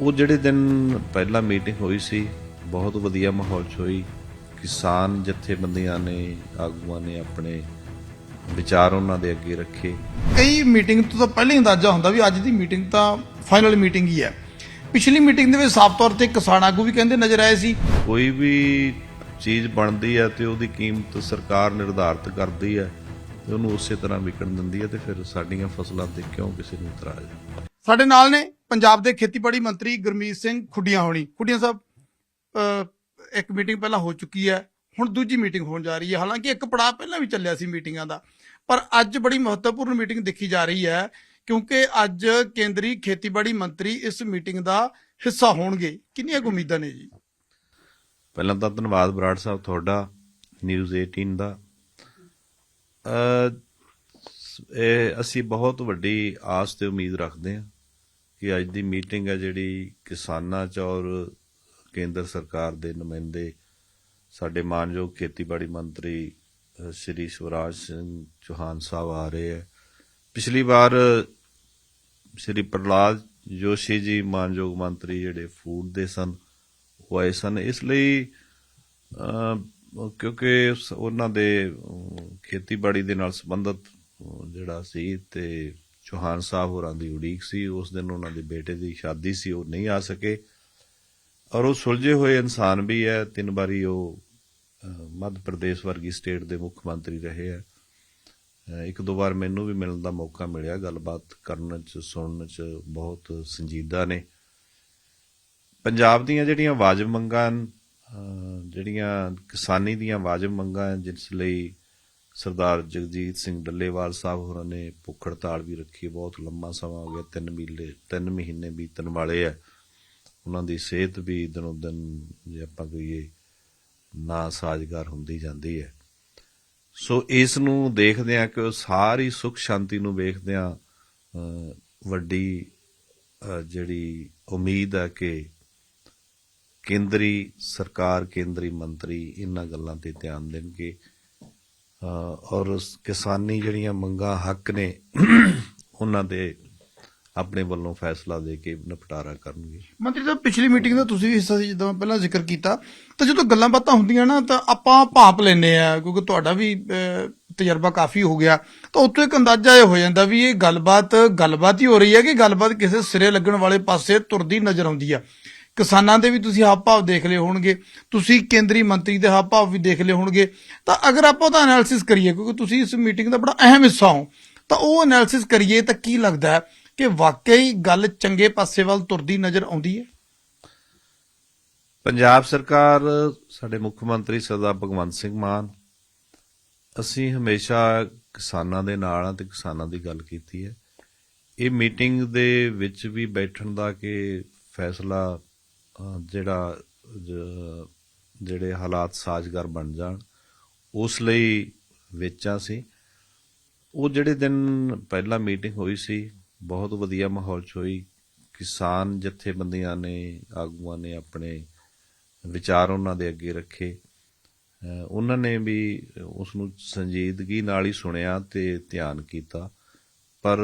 ਉਹ ਜਿਹੜੇ ਦਿਨ ਪਹਿਲਾਂ ਮੀਟਿੰਗ ਹੋਈ ਸੀ ਬਹੁਤ ਵਧੀਆ ਮਾਹੌਲ 'ਚ ਹੋਈ ਕਿਸਾਨ ਜਥੇਬੰਦੀਆਂ ਨੇ ਆਗੂਆਂ ਨੇ ਆਪਣੇ ਵਿਚਾਰ ਉਹਨਾਂ ਦੇ ਅੱਗੇ ਰੱਖੇ। ਕਈ ਮੀਟਿੰਗ ਤੋਂ ਤਾਂ ਪਹਿਲਾਂ ਹੀ ਅੰਦਾਜ਼ਾ ਹੁੰਦਾ ਵੀ ਅੱਜ ਦੀ ਮੀਟਿੰਗ ਤਾਂ ਫਾਈਨਲ ਮੀਟਿੰਗ ਹੀ ਹੈ। ਪਿਛਲੀ ਮੀਟਿੰਗ ਦੇ ਵਿੱਚ ਸਾਫ਼ ਤੌਰ ਤੇ ਕਿਸਾਨ ਆਗੂ ਵੀ ਕਹਿੰਦੇ ਨਜ਼ਰ ਆਏ ਸੀ। ਕੋਈ ਵੀ ਚੀਜ਼ ਬਣਦੀ ਹੈ ਤੇ ਉਹਦੀ ਕੀਮਤ ਸਰਕਾਰ ਨਿਰਧਾਰਿਤ ਕਰਦੀ ਹੈ ਤੇ ਉਹਨੂੰ ਉਸੇ ਤਰ੍ਹਾਂ ਵਿਕਣ ਦਿੰਦੀ ਹੈ ਤੇ ਫਿਰ ਸਾਡੀਆਂ ਫਸਲਾਂ ਤੇ ਕਿਉਂ ਕਿਸੇ ਨੂੰ ਇਤਰਾਜ਼? ਸਾਡੇ ਨਾਲ ਨੇ ਪੰਜਾਬ ਦੇ ਖੇਤੀਬਾੜੀ ਮੰਤਰੀ ਗੁਰਮੀਤ ਸਿੰਘ ਖੁੱਡੀਆਂ ਹੋਣੀ ਖੁੱਡੀਆਂ ਸਾਹਿਬ ਇੱਕ ਮੀਟਿੰਗ ਪਹਿਲਾਂ ਹੋ ਚੁੱਕੀ ਹੈ, ਹੁਣ ਦੂਜੀ ਮੀਟਿੰਗ ਹੋਣ ਜਾ ਰਹੀ ਹੈ। ਹਾਲਾਂਕਿ ਇੱਕ ਪੜਾਅ ਪਹਿਲਾਂ ਵੀ ਚੱਲਿਆ ਸੀ ਮੀਟਿੰਗਾਂ ਦਾ, ਪਰ ਅੱਜ ਬੜੀ ਮਹੱਤਵਪੂਰਨ ਮੀਟਿੰਗ ਦੇਖੀ ਜਾ ਰਹੀ ਹੈ, ਕਿਉਂਕਿ ਅੱਜ ਕੇਂਦਰੀ ਖੇਤੀਬਾੜੀ ਮੰਤਰੀ ਇਸ ਮੀਟਿੰਗ ਦਾ ਹਿੱਸਾ ਹੋਣਗੇ। ਕਿੰਨੀਆਂ ਕੁ ਉਮੀਦਾਂ ਨੇ ਜੀ? ਪਹਿਲਾਂ ਤਾਂ ਧੰਨਵਾਦ ਬਰਾੜ ਸਾਹਿਬ ਤੁਹਾਡਾ, ਨਿਊਜ਼ 18 ਦਾ। ਅ ਇਹ ਅਸੀਂ ਬਹੁਤ ਵੱਡੀ ਆਸ ਤੇ ਉਮੀਦ ਰੱਖਦੇ ਹਾਂ। ਕਿ ਅੱਜ ਦੀ ਮੀਟਿੰਗ ਹੈ ਜਿਹੜੀ ਕਿਸਾਨਾਂ ਚ ਔਰ ਕੇਂਦਰ ਸਰਕਾਰ ਦੇ ਨੁਮਾਇੰਦੇ ਸਾਡੇ ਮਾਨਯੋਗ ਖੇਤੀਬਾੜੀ ਮੰਤਰੀ ਸ਼੍ਰੀ ਸ਼ਿਵਰਾਜ ਸਿੰਘ ਚੌਹਾਨ ਸਾਹਿਬ ਆ ਰਹੇ ਹੈ। ਪਿਛਲੀ ਵਾਰ ਸ਼੍ਰੀ ਪ੍ਰਲਾਦ ਜੋਸ਼ੀ ਜੀ ਮਾਨਯੋਗ ਮੰਤਰੀ ਜਿਹੜੇ ਫੂਡ ਦੇ ਸਨ, ਉਹ ਆਏ ਸਨ। ਇਸ ਲਈ ਕਿਉਂਕਿ ਉਸ- ਉਹਨਾਂ ਦੇ ਖੇਤੀਬਾੜੀ ਦੇ ਨਾਲ ਸੰਬੰਧਿਤ ਜਿਹੜਾ ਸੀ ਤੇ ਚੌਹਾਨ ਸਾਹਿਬ ਹੋਰਾਂ ਦੀ ਉਡੀਕ ਸੀ ਉਸ ਦਿਨ ਉਹਨਾਂ ਦੇ ਬੇਟੇ ਦੀ ਸ਼ਾਦੀ ਸੀ ਉਹ ਨਹੀਂ ਆ ਸਕੇ। ਔਰ ਉਹ ਸੁਲਝੇ ਹੋਏ ਇਨਸਾਨ ਵੀ ਹੈ ਤਿੰਨ ਵਾਰੀ ਉਹ ਮੱਧ ਪ੍ਰਦੇਸ਼ ਵਰਗੀ ਸਟੇਟ ਦੇ ਮੁੱਖ ਮੰਤਰੀ ਰਹੇ ਹੈ। ਇੱਕ ਦੋ ਵਾਰ ਮੈਨੂੰ ਵੀ ਮਿਲਣ ਦਾ ਮੌਕਾ ਮਿਲਿਆ ਗੱਲਬਾਤ ਕਰਨ ਚ ਸੁਣਨ ਚ ਬਹੁਤ ਸੰਜੀਦਾ ਨੇ। ਪੰਜਾਬ ਦੀਆਂ ਜਿਹੜੀਆਂ ਵਾਜਬ ਮੰਗਾਂ ਹਨ, ਜਿਹੜੀਆਂ ਕਿਸਾਨੀ ਦੀਆਂ ਵਾਜਬ ਮੰਗਾਂ ਜਿਸ ਲਈ ਸਰਦਾਰ ਜਗਜੀਤ ਸਿੰਘ ਡੱਲੇਵਾਲ ਸਾਹਿਬ ਹੋਰਾਂ ਨੇ ਭੁੱਖ ਹੜਤਾਲ ਵੀ ਰੱਖੀ ਬਹੁਤ ਲੰਮਾ ਸਮਾਂ ਹੋ ਗਿਆ 3 ਮਹੀਨੇ 3 ਮਹੀਨੇ ਬੀਤਣ ਵਾਲੇ ਆ। ਉਹਨਾਂ ਦੀ ਸਿਹਤ ਵੀ ਦਿਨੋਂ ਦਿਨ ਜੇ ਆਪਾਂ ਕਹੀਏ ਨਾ ਸਾਜ਼ਗਾਰ ਹੁੰਦੀ ਜਾਂਦੀ ਹੈ। ਸੋ ਇਸ ਨੂੰ ਦੇਖਦੇ ਆ ਕਿ ਉਹ ਸਾਰੀ ਸੁਖ ਸ਼ਾਂਤੀ ਨੂੰ ਵੇਖਦੇ ਆ ਵੱਡੀ ਜਿਹੜੀ ਉਮੀਦ ਹੈ ਕਿ ਕੇਂਦਰੀ ਸਰਕਾਰ, ਕੇਂਦਰੀ ਮੰਤਰੀ ਇਹਨਾਂ ਗੱਲਾਂ ਤੇ ਧਿਆਨ ਦੇਣਗੇ। ਔਰ ਕਿਸਾਨੀ ਜਿਹੜੀਆਂ ਮੰਗਾਂ ਹੱਕ ਨੇ, ਉਹਨਾਂ ਦੇ ਆਪਣੇ ਵੱਲੋਂ ਫੈਸਲਾ ਦੇ ਕੇ ਨਿਪਟਾਰਾ ਕਰਨਗੇ। ਮੰਤਰੀ ਸਾਹਿਬ, ਪਿਛਲੀ ਮੀਟਿੰਗ ਦਾ ਤੁਸੀਂ ਵੀ ਹਿੱਸਾ ਸੀ, ਜਦੋਂ ਪਹਿਲਾਂ ਜ਼ਿਕਰ ਕੀਤਾ, ਤਾਂ ਜਦੋਂ ਗੱਲਾਂ ਬਾਤਾਂ ਹੁੰਦੀਆਂ ਨਾ, ਤਾਂ ਆਪਾਂ ਭਾਪ ਲੈਨੇ ਆ, ਕਿਉਂਕਿ ਤੁਹਾਡਾ ਵੀ ਤਜਰਬਾ ਕਾਫੀ ਹੋ ਗਿਆ। ਤਾਂ ਉੱਥੋਂ ਇੱਕ ਅੰਦਾਜ਼ਾ ਇਹ ਹੋ ਜਾਂਦਾ ਵੀ ਇਹ ਗੱਲਬਾਤ ਗੱਲਬਾਤ ਹੀ ਹੋ ਰਹੀ ਹੈ ਕਿ ਗੱਲਬਾਤ ਕਿਸੇ ਸਿਰੇ ਲੱਗਣ ਵਾਲੇ ਪਾਸੇ ਤੁਰਦੀ ਨਜ਼ਰ ਆਉਂਦੀ ਆ। ਕਿਸਾਨਾਂ ਦੇ ਵੀ ਤੁਸੀਂ ਹਾਵ ਭਾਵ ਦੇਖ ਲਏ ਹੋਣਗੇ, ਤੁਸੀਂ ਕੇਂਦਰੀ ਮੰਤਰੀ ਦੇ ਹਾਵ ਭਾਵ ਵੀ ਦੇਖ ਲਏ ਹੋਣਗੇ, ਤਾਂ ਅਗਰ ਆਪਾਂ ਉਹਦਾ ਐਨਾਲਿਸਿਸ ਕਰੀਏ, ਕਿਉਂਕਿ ਤੁਸੀਂ ਇਸ ਮੀਟਿੰਗ ਦਾ ਬੜਾ ਅਹਿਮ ਹਿੱਸਾ ਹੋ, ਤਾਂ ਉਹ ਐਨਾਲਿਸਿਸ ਕਰੀਏ ਤਾਂ ਕੀ ਲੱਗਦਾ ਹੈ ਕਿ ਵਾਕਈ ਗੱਲ ਚੰਗੇ ਪਾਸੇ ਵੱਲ ਤੁਰਦੀ ਨਜ਼ਰ ਆਉਂਦੀ ਹੈ? ਪੰਜਾਬ ਸਰਕਾਰ, ਸਾਡੇ ਮੁੱਖ ਮੰਤਰੀ ਸਰਦਾਰ ਭਗਵੰਤ ਸਿੰਘ ਮਾਨ, ਅਸੀਂ ਹਮੇਸ਼ਾ ਕਿਸਾਨਾਂ ਦੇ ਨਾਲ ਆ ਤੇ ਕਿਸਾਨਾਂ ਦੀ ਗੱਲ ਕੀਤੀ ਹੈ। ਇਹ ਮੀਟਿੰਗ ਦੇ ਵਿੱਚ ਵੀ ਬੈਠਣ ਦਾ ਕਿ ਫੈਸਲਾ ਜਿਹੜਾ ਜਿਹੜੇ ਹਾਲਾਤ ਸਾਜ਼ਗਾਰ ਬਣ ਜਾਣ, ਉਸ ਲਈ ਵੇਚਾਂ ਸੀ। ਉਹ ਜਿਹੜੇ ਦਿਨ ਪਹਿਲਾਂ ਮੀਟਿੰਗ ਹੋਈ ਸੀ, ਬਹੁਤ ਵਧੀਆ ਮਾਹੌਲ 'ਚ ਹੋਈ। ਕਿਸਾਨ ਜਥੇਬੰਦੀਆਂ ਨੇ, ਆਗੂਆਂ ਨੇ ਆਪਣੇ ਵਿਚਾਰ ਉਹਨਾਂ ਦੇ ਅੱਗੇ ਰੱਖੇ। ਉਹਨਾਂ ਨੇ ਵੀ ਉਸ ਨੂੰ ਸੰਜੀਦਗੀ ਨਾਲ ਹੀ ਸੁਣਿਆ ਤੇ ਧਿਆਨ ਕੀਤਾ। ਪਰ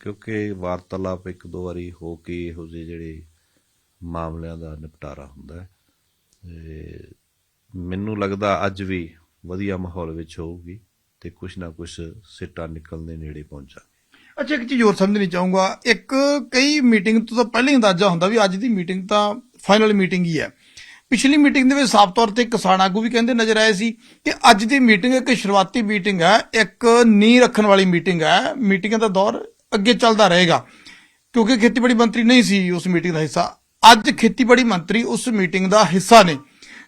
ਕਿਉਂਕਿ ਵਾਰਤਾਲਾਪ ਇੱਕ ਦੋ ਵਾਰੀ ਹੋ ਕੇ ਇਹੋ ਜਿਹੇ ਜਿਹੜੇ ਮਾਮਲਿਆਂ ਦਾ ਨਿਪਟਾਰਾ ਹੁੰਦਾ ਹੈ। ਤੇ ਮੈਨੂੰ ਲੱਗਦਾ ਅੱਜ ਵੀ ਵਧੀਆ ਮਾਹੌਲ ਵਿੱਚ ਹੋਊਗੀ ਤੇ ਕੁਛ ਨਾ ਕੁਛ ਸਿੱਟਾ ਨਿਕਲਣ ਦੇ ਨੇੜੇ ਪਹੁੰਚਾ ਅੱਛਾ, ਇੱਕ ਚੀਜ਼ ਹੋਰ ਸਮਝਣੀ ਚਾਹੂੰਗਾ। ਇੱਕ ਕਈ ਮੀਟਿੰਗ ਤੋਂ ਤਾਂ ਪਹਿਲਾਂ ਹੀ ਅੰਦਾਜ਼ਾ ਹੁੰਦਾ ਵੀ ਅੱਜ ਦੀ ਮੀਟਿੰਗ ਤਾਂ ਫਾਈਨਲ ਮੀਟਿੰਗ ਹੀ ਹੈ। ਪਿਛਲੀ ਮੀਟਿੰਗ ਦੇ ਵਿੱਚ ਸਾਫ਼ ਤੌਰ ਤੇ ਕਿਸਾਨ ਆਗੂ ਵੀ ਕਹਿੰਦੇ ਨਜ਼ਰ ਆਏ ਸੀ ਕਿ ਅੱਜ ਦੀ ਮੀਟਿੰਗ ਇੱਕ ਸ਼ੁਰੂਆਤੀ ਮੀਟਿੰਗ ਹੈ, ਇੱਕ ਨੀਂਹ ਰੱਖਣ ਵਾਲੀ ਮੀਟਿੰਗ ਹੈ। ਮੀਟਿੰਗਾਂ ਦਾ ਦੌਰ ਅੱਗੇ ਚੱਲਦਾ ਰਹੇਗਾ, ਕਿਉਂਕਿ ਖੇਤੀਬਾੜੀ ਮੰਤਰੀ ਨਹੀਂ ਸੀ ਉਸ ਮੀਟਿੰਗ ਦਾ ਹਿੱਸਾ। ਅੱਜ ਖੇਤੀਬਾੜੀ ਮੰਤਰੀ ਉਸ ਮੀਟਿੰਗ ਦਾ ਹਿੱਸਾ ਨੇ।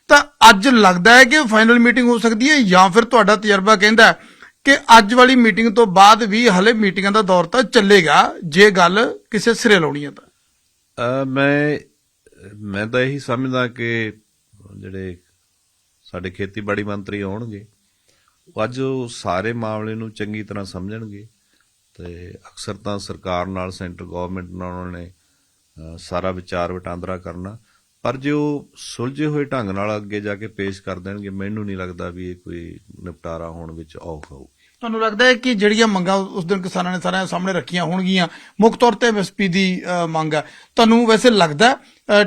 ਤਾਂ ਅੱਜ ਲੱਗਦਾ ਹੈ ਕਿ ਫਾਈਨਲ ਮੀਟਿੰਗ ਹੋ ਸਕਦੀ ਹੈ ਜਾਂ ਫਿਰ ਤੁਹਾਡਾ ਤਜਰਬਾ ਕਹਿੰਦਾ ਕਿ ਅੱਜ ਵਾਲੀ ਮੀਟਿੰਗ ਤੋਂ ਬਾਅਦ ਵੀ ਹਲੇ ਮੀਟਿੰਗਾਂ ਦਾ ਦੌਰ ਤਾਂ ਚੱਲੇਗਾ, ਜੇ ਗੱਲ ਕਿਸੇ ਸਿਰੇ ਲਾਉਣੀ ਹੈ ਤਾਂ। ਮੈਂ ਮੈਂ ਤਾਂ ਇਹੀ ਸਮਝਦਾ ਕਿ ਜਿਹੜੇ ਸਾਡੇ ਖੇਤੀਬਾੜੀ ਮੰਤਰੀ ਆਉਣਗੇ, ਉਹ ਅੱਜ ਉਹ ਸਾਰੇ ਮਾਮਲੇ ਨੂੰ ਚੰਗੀ ਤਰ੍ਹਾਂ ਸਮਝਣਗੇ ਤੇ ਅਕਸਰ ਤਾਂ ਸਰਕਾਰ ਨਾਲ, ਸੈਂਟਰ ਗਵਰਨਮੈਂਟ ਨਾਲ ਉਹਨਾਂ ਨੇ ਸਾਰਾ ਵਿਚਾਰ ਵਟਾਂਦਰਾ ਕਰਨਾ। ਪਰ ਜੇ ਉਹ ਸੁਲਝੇ ਹੋਏ ਢੰਗ ਨਾਲ ਅੱਗੇ ਜਾ ਕੇ ਪੇਸ਼ ਕਰ ਦੇਣਗੇ, ਮੈਨੂੰ ਨਹੀਂ ਲੱਗਦਾ ਵੀ ਇਹ ਕੋਈ ਨਿਪਟਾਰਾ ਹੋਣ ਵਿੱਚ ਔਖ ਹੋਊਗੀ। ਤੁਹਾਨੂੰ ਲੱਗਦਾ ਹੈ ਕਿ ਜਿਹੜੀਆਂ ਮੰਗਾਂ ਉਸ ਦਿਨ ਕਿਸਾਨਾਂ ਨੇ ਸਾਰਿਆਂ ਸਾਹਮਣੇ ਰੱਖੀਆਂ ਹੋਣਗੀਆਂ, ਮੁੱਖ ਤੌਰ ਤੇ ਐਮਐਸਪੀ ਦੀ ਮੰਗ ਹੈ। ਤੁਹਾਨੂੰ ਵੈਸੇ ਲੱਗਦਾ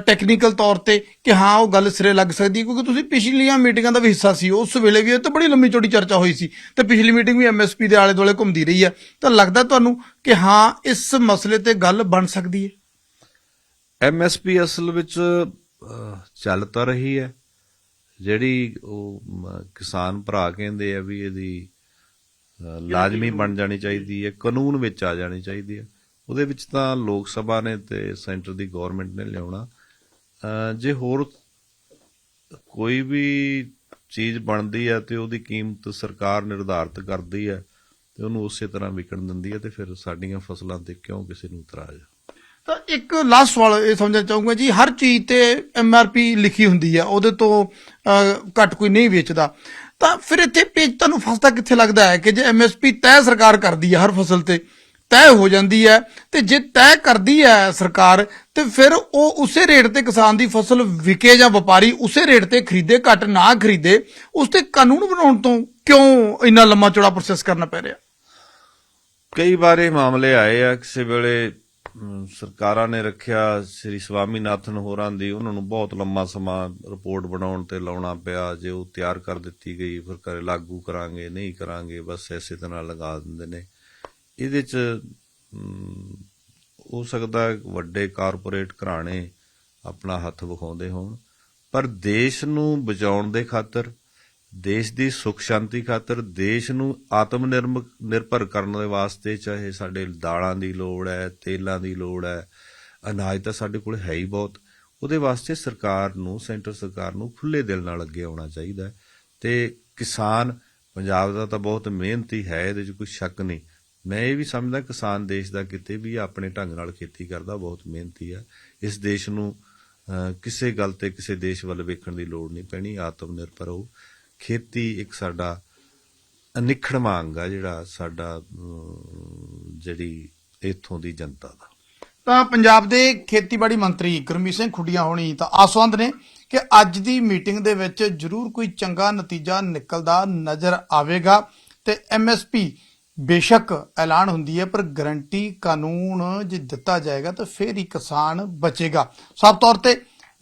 ਟੈਕਨੀਕਲ ਤੌਰ ਤੇ ਕਿ ਹਾਂ, ਉਹ ਗੱਲ ਸਿਰੇ ਲੱਗ ਸਕਦੀ ਕਿਉਂਕਿ ਤੁਸੀਂ ਪਿਛਲੀਆਂ ਮੀਟਿੰਗਾਂ ਦਾ ਵੀ ਹਿੱਸਾ ਸੀ। ਉਸ ਵੇਲੇ ਵੀ ਇਹ ਤਾਂ ਬੜੀ ਲੰਮੀ ਚੌੜੀ ਚਰਚਾ ਹੋਈ ਸੀ। ਤੇ ਪਿਛਲੀ ਮੀਟਿੰਗ ਵੀ ਐਮਐਸਪੀ ਦੇ ਆਲੇ ਦੁਆਲੇ ਘੁੰਮਦੀ ਰਹੀ ਹੈ। ਤਾਂ ਲੱਗਦਾ ਤੁਹਾਨੂੰ ਕਿ ਹਾਂ, ਇਸ ਮਸਲੇ ਤੇ ਗੱਲ ਬਣ ਸਕਦੀ ਹੈ? ਐਮਐਸਪੀ ਅਸਲ ਵਿੱਚ ਚੱਲ ਤਾਂ ਰਹੀ ਹੈ। ਜਿਹੜੀ ਉਹ ਕਿਸਾਨ ਭਰਾ ਕਹਿੰਦੇ ਆ ਵੀ ਇਹਦੀ ਲਾਜ਼ਮੀ ਬਣ ਜਾਣੀ ਚਾਹੀਦੀ ਹੈ ਕਾਨੂੰਨ ਵਿੱਚ ਆ ਜਾਣੀ ਚਾਹੀਦੀ ਹੈ। ਉਹਦੇ ਵਿੱਚ ਤਾਂ ਲੋਕ ਸਭਾ ਨੇ ਤੇ ਸੈਂਟਰ ਦੀ ਗਵਰਨਮੈਂਟ ਨੇ ਲਿਆਉਣਾ। ਜੇ ਹੋਰ ਕੋਈ ਵੀ ਚੀਜ਼ ਬਣਦੀ ਹੈ ਤੇ ਉਹਦੀ ਕੀਮਤ ਸਰਕਾਰ ਨਿਰਧਾਰਿਤ ਕਰਦੀ ਹੈ ਤੇ ਉਹਨੂੰ ਉਸੇ ਤਰ੍ਹਾਂ ਵਿਕਣ ਦਿੰਦੀ ਹੈ ਤੇ ਫਿਰ ਸਾਡੀਆਂ ਫਸਲਾਂ ਤੇ ਕਿਉਂ ਕਿਸੇ ਨੂੰ ਇਤਰਾਜ਼? ਤਾਂ ਇੱਕ ਲਾਸਟ ਸਵਾਲ ਇਹ ਸਮਝਣਾ ਚਾਹੂੰਗਾ ਜੀ, ਹਰ ਚੀਜ਼ ਤੇ ਐਮਆਰਪੀ ਲਿਖੀ ਹੁੰਦੀ ਹੈ ਉਹਦੇ ਤੋਂ ਘੱਟ ਕੋਈ ਨਹੀਂ ਵੇਚਦਾ। ਤਾਂ ਫਿਰ ਇੱਥੇ ਪੇਜ ਤੁਹਾਨੂੰ ਫਸਦਾ ਕਿੱਥੇ ਲੱਗਦਾ ਹੈ ਕਿ ਜੇ ਐਮਐਸਪੀ ਤੈਅ ਸਰਕਾਰ ਕਰਦੀ ਹੈ ਹਰ ਫਸਲ ਤੇ, ਤੈਅ ਹੋ ਜਾਂਦੀ ਹੈ, ਤੇ ਜੇ ਤੈਅ ਕਰਦੀ ਹੈ ਸਰਕਾਰ, ਤੇ ਫਿਰ ਉਹ ਉਸੇ ਰੇਟ ਤੇ ਕਿਸਾਨ ਦੀ ਫਸਲ ਵਿਕੇ ਜਾਂ ਵਪਾਰੀ ਉਸੇ ਰੇਟ ਤੇ ਖਰੀਦੇ, ਘੱਟ ਨਾ ਖਰੀਦੇ, ਉਸ ਤੇ ਕਾਨੂੰਨ ਬਣਾਉਣ ਤੋਂ ਕਿਉਂ ਇੰਨਾ ਲੰਮਾ ਚੌੜਾ ਪ੍ਰੋਸੈਸ ਕਰਨਾ ਪੈ ਰਿਹਾ? ਕਈ ਵਾਰ ਇਹ ਮਾਮਲੇ ਆਏ ਆ, ਕਿਸੇ ਵੇਲੇ ਸਰਕਾਰਾਂ ਨੇ ਰੱਖਿਆ, ਸ੍ਰੀ ਸਵਾਮੀਨਾਥਨ ਹੋਰਾਂ ਦੀ, ਉਹਨਾਂ ਨੂੰ ਬਹੁਤ ਲੰਮਾ ਸਮਾਂ ਰਿਪੋਰਟ ਬਣਾਉਣ ਤੇ ਲਾਉਣਾ ਪਿਆ, ਜੇ ਉਹ ਤਿਆਰ ਕਰ ਦਿੱਤੀ ਗਈ, ਫਿਰ ਕਰੇ ਲਾਗੂ ਕਰਾਂਗੇ, ਨਹੀਂ ਕਰਾਂਗੇ, ਬਸ ਐਸੇ ਤਰ੍ਹਾਂ ਲਗਾ ਦਿੰਦੇ ਨੇ। ਇਹਦੇ ਚ ਹੋ ਸਕਦਾ ਵੱਡੇ ਕਾਰਪੋਰੇਟ ਘਰਾਣੇ ਆਪਣਾ ਹੱਥ ਵਿਖਾਉਂਦੇ ਹੋਣ, ਪਰ ਦੇਸ਼ ਨੂੰ ਬਚਾਉਣ ਦੇ ਖਾਤਰ ਦੇਸ਼ ਦੀ ਸੁਖ ਸ਼ਾਂਤੀ ਖਾਤਰ ਦੇਸ਼ ਨੂੰ ਆਤਮ ਨਿਰਮ- ਨਿਰਭਰ ਕਰਨ ਦੇ ਵਾਸਤੇ ਚਾਹੇ ਸਾਡੇ ਦਾਲਾਂ ਦੀ ਲੋੜ ਹੈ, ਤੇਲਾਂ ਦੀ ਲੋੜ ਹੈ, ਅਨਾਜ ਤਾਂ ਸਾਡੇ ਕੋਲ ਹੈ ਹੀ ਬਹੁਤ। ਉਹਦੇ ਵਾਸਤੇ ਸਰਕਾਰ ਨੂੰ, ਸੈਂਟਰ ਸਰਕਾਰ ਨੂੰ ਖੁੱਲੇ ਦਿਲ ਨਾਲ ਅੱਗੇ ਆਉਣਾ ਚਾਹੀਦਾ ਹੈ। ਤੇ ਕਿਸਾਨ, ਪੰਜਾਬ ਦਾ ਤਾਂ ਬਹੁਤ ਮਿਹਨਤੀ ਹੈ, ਇਹਦੇ 'ਚ ਕੋਈ ਸ਼ੱਕ ਨਹੀਂ। ਮੈਂ ਇਹ ਵੀ ਸਮਝਦਾ ਕਿਸਾਨ ਦੇਸ਼ ਦਾ ਕਿਤੇ ਵੀ ਆਪਣੇ ਢੰਗ ਨਾਲ ਖੇਤੀ ਕਰਦਾ, ਬਹੁਤ ਮਿਹਨਤੀ ਹੈ। ਇਸ ਦੇਸ਼ ਨੂੰ ਕਿਸੇ ਗੱਲ ਤੇ ਕਿਸੇ ਦੇਸ਼ ਵੱਲ ਵੇਖਣ ਦੀ ਲੋੜ ਨਹੀਂ ਪੈਣੀ, ਆਤਮ ਨਿਰਭਰ ਹੋ ਖੇਤੀ ਇੱਕ ਸਾਡਾ ਅਨਿਖੜਵਾਂ ਅੰਗ ਆ ਜਿਹੜਾ ਸਾਡਾ ਜਿਹੜੀ ਇੱਥੋਂ ਦੀ ਜਨਤਾ ਦਾ। ਤਾਂ ਪੰਜਾਬ ਦੇ ਖੇਤੀਬਾੜੀ ਮੰਤਰੀ ਗੁਰਮੀਤ ਸਿੰਘ ਖੁੱਡੀਆਂ ਹੋਣੀ ਤਾਂ ਆਸਵੰਦ ਨੇ ਕਿ ਅੱਜ ਦੀ ਮੀਟਿੰਗ ਦੇ ਵਿੱਚ ਜ਼ਰੂਰ ਕੋਈ ਚੰਗਾ ਨਤੀਜਾ ਨਿਕਲਦਾ ਨਜ਼ਰ ਆਵੇਗਾ ਤੇ ਐਮਐਸਪੀ ਬੇਸ਼ੱਕ ਐਲਾਨ ਹੁੰਦੀ ਹੈ ਪਰ ਗਰੰਟੀ ਕਾਨੂੰਨ ਜੇ ਦਿੱਤਾ ਜਾਏਗਾ ਤਾਂ ਫਿਰ ਹੀ ਕਿਸਾਨ ਬਚੇਗਾ। ਸਾਫ਼ ਤੌਰ ਤੇ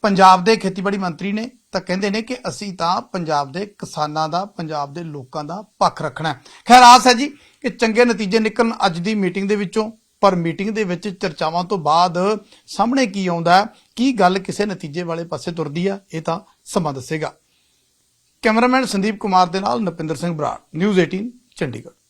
ਪੰਜਾਬ ਦੇ ਖੇਤੀਬਾੜੀ ਮੰਤਰੀ ਨੇ ਤਾਂ ਕਹਿੰਦੇ ਨੇ ਕਿ ਅਸੀਂ ਤਾਂ ਪੰਜਾਬ ਦੇ ਕਿਸਾਨਾਂ ਦਾ, ਪੰਜਾਬ ਦੇ ਲੋਕਾਂ ਦਾ ਪੱਖ ਰੱਖਣਾ ਖੈਰ, ਆਸ ਹੈ ਜੀ ਕਿ ਚੰਗੇ ਨਤੀਜੇ ਨਿਕਲਣ ਅੱਜ ਦੀ ਮੀਟਿੰਗ ਦੇ ਵਿੱਚੋਂ, ਪਰ ਮੀਟਿੰਗ ਦੇ ਵਿੱਚ ਚਰਚਾਵਾਂ ਤੋਂ ਬਾਅਦ ਸਾਹਮਣੇ ਕੀ ਆਉਂਦਾ ਕੀ ਗੱਲ ਕਿਸੇ ਨਤੀਜੇ ਵਾਲੇ ਪਾਸੇ ਤੁਰਦੀ ਆ ਇਹ ਤਾਂ ਸਮਾਂ ਦੱਸੇਗਾ। ਕੈਮਰਾਮੈਨ ਸੰਦੀਪ ਕੁਮਾਰ ਦੇ ਨਾਲ ਨਪਿੰਦਰ ਸਿੰਘ ਬਰਾੜ, ਨਿਊਜ਼ 18 ਚੰਡੀਗੜ੍ਹ।